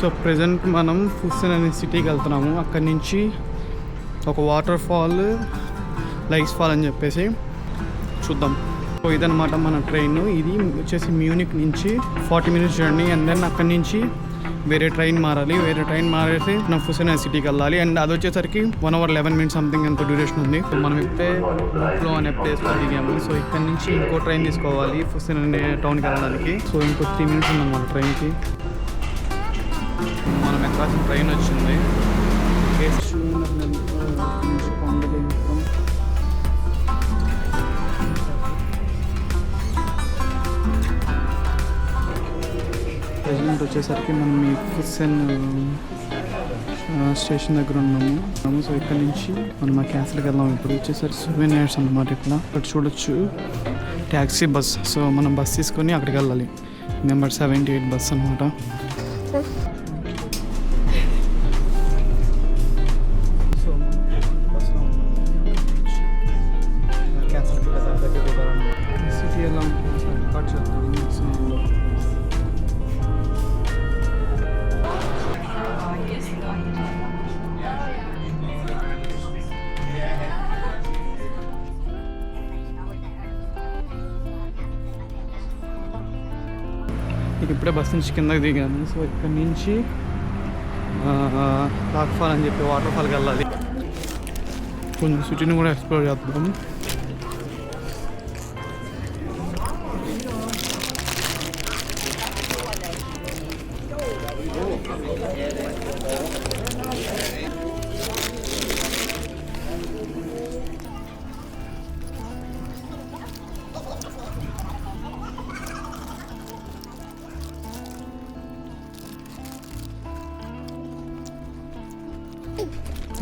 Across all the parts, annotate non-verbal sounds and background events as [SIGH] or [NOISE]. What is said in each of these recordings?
So present మనం ఫుస్సన్ అనే సిటీకి వెళ్తున్నాము. అక్కడి నుంచి ఒక వాటర్ ఫాల్ లైక్స్ ఫాల్ అని చెప్పేసి చూద్దాం. సో ఇదనమాట మన ట్రైన్. ఇది వచ్చేసి మ్యూనిక్ నుంచి forty minutes journey and then అక్కడి నుంచి వేరే ట్రైన్ మారాలి. వేరే ట్రైన్ మారేసి మనం ఫుసన్ అనే సిటీకి వెళ్ళాలి. అండ్ అది వచ్చేసరికి one hour eleven minutes something ఎంత డ్యూరేషన్ ఉంది. సో మనం ఇప్పుడే ఫ్లో అనే ప్లేస్లో దిగాము. సో ఇక్కడ నుంచి ఇంకో ట్రైన్ తీసుకోవాలి ఫుసన్ అనే టౌన్కి వెళ్ళడానికి. సో ఇంకో త్రీ మినిట్స్ ఉంది మన ట్రైన్కి. మనం ఎక్కాల్సిన ట్రైన్ వచ్చింది. ప్రెసిడెంట్ వచ్చేసరికి మనం ఈ ఫుస్సెన్ స్టేషన్ దగ్గర ఉన్నాము. సో ఇక్కడ నుంచి మనం ఆ క్యాన్సిల్కి వెళ్దాం. ఇప్పుడు వచ్చేసరికి సువెనియర్స్ అన్నమాట ఇక్కడ. ఇక్కడ చూడొచ్చు. ట్యాక్సీ బస్ సో మనం బస్ తీసుకొని అక్కడికి వెళ్ళాలి. నెంబర్ సెవెంటీ ఎయిట్ బస్ అనమాట నేను ఇప్పుడే బస్ నుంచి కిందకి దిగాను. సో ఇక్కడ నుంచి రాక్ ఫాల్ అని చెప్పి వాటర్ ఫాల్కి వెళ్ళాలి. కొంచెం సిటీని కూడా ఎక్స్ప్లోర్ చేద్దాం.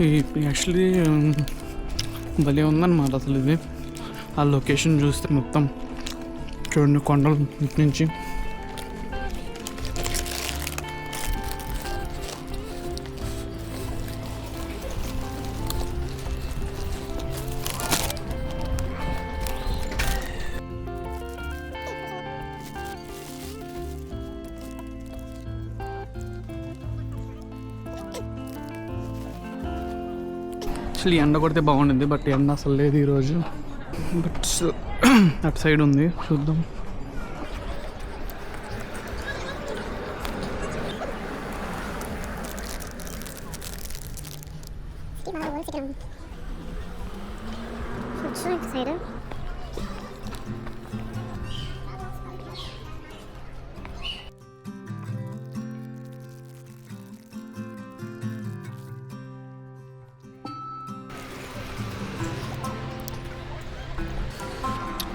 యాక్చువల్లీ భలే ఉందన్నమాట అసలు ఇది. ఆ లొకేషన్ చూస్తే మొత్తం చూడండి కొండల నుంచి. యాక్చువల్లీ ఎండ కొడితే బాగుండింది బట్ ఎండ అసలు లేదు ఈరోజు. బట్ [CLEARS THROAT] అటు సైడ్ ఉంది చూద్దాం.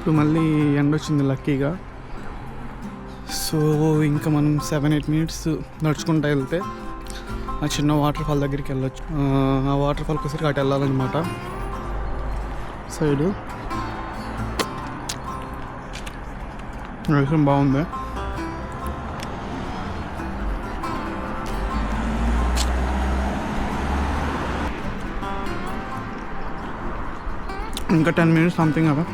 ఇప్పుడు మళ్ళీ ఎండ వచ్చింది లక్కీగా. సో ఇంకా మనం సెవెన్ ఎయిట్ మినిట్స్ నడుచుకుంటూ వెళ్తే ఆ చిన్న వాటర్ ఫాల్ దగ్గరికి వెళ్ళొచ్చు. ఆ, వాటర్ ఫాల్కి ఒకసారి అటు వెళ్ళాలన్నమాట. సైడు లొకేషన్ బాగుంది. ఇంకా టెన్ మినిట్స్ సంథింగ్ అలా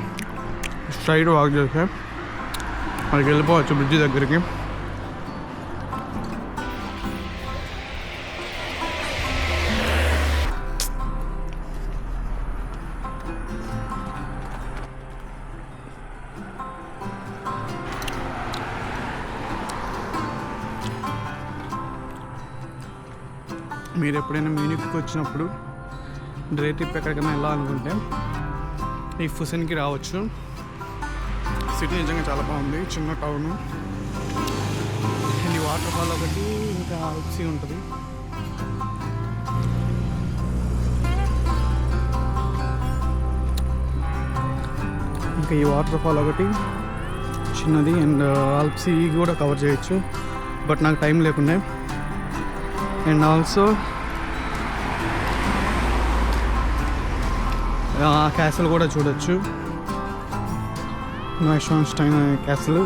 స్ట్రైట్ వాక్ చేస్తే మనకి వెళ్ళిపోవచ్చు బ్రిడ్జ్ దగ్గరికి. మీరు ఎప్పుడైనా మ్యూనిక్కి వచ్చినప్పుడు డే ట్రిప్ ఎక్కడికైనా వెళ్ళాలనుకుంటే ఈ ఫుసన్కి రావచ్చు. సిటీ నిజంగా చాలా బాగుంది చిన్న టౌన్ ఈ వాటర్ ఫాల్ ఒకటి ఇంకా ఆల్సీ ఉంటుంది. ఇంకా ఈ వాటర్ ఫాల్ ఒకటి చిన్నది అండ్ ఆల్ప్సీ uh, కూడా కవర్ చేయొచ్చు బట్ నాకు టైం లేకుండే. అండ్ ఆల్సో క్యాసల్ కూడా చూడొచ్చు. నాయిషాన్స్టైన్ అనే క్యాసల్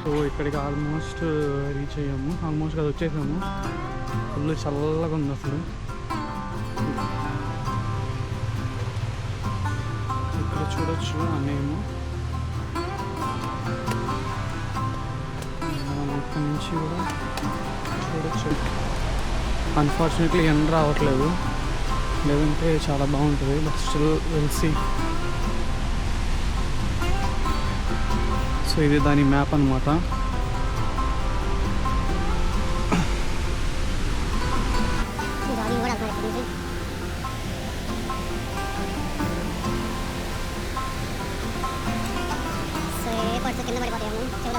సో ఇక్కడికి ఆల్మోస్ట్ రీచ్ uh, అయ్యాము. ఆల్మోస్ట్ అది వచ్చేసాము. ఫుల్ చల్లగా ఉంది అసలు. ఇక్కడ చూడొచ్చు ఆ ఇక్కడ నుంచి కూడా చూడొచ్చు. అన్ఫార్చునేట్లీ ఎండ్ రావట్లేదు. లేదంటే చాలా బాగుంటుంది బట్ స్టిల్ వెల్సీ సో ఇది దాని మ్యాప్ అనమాట కింద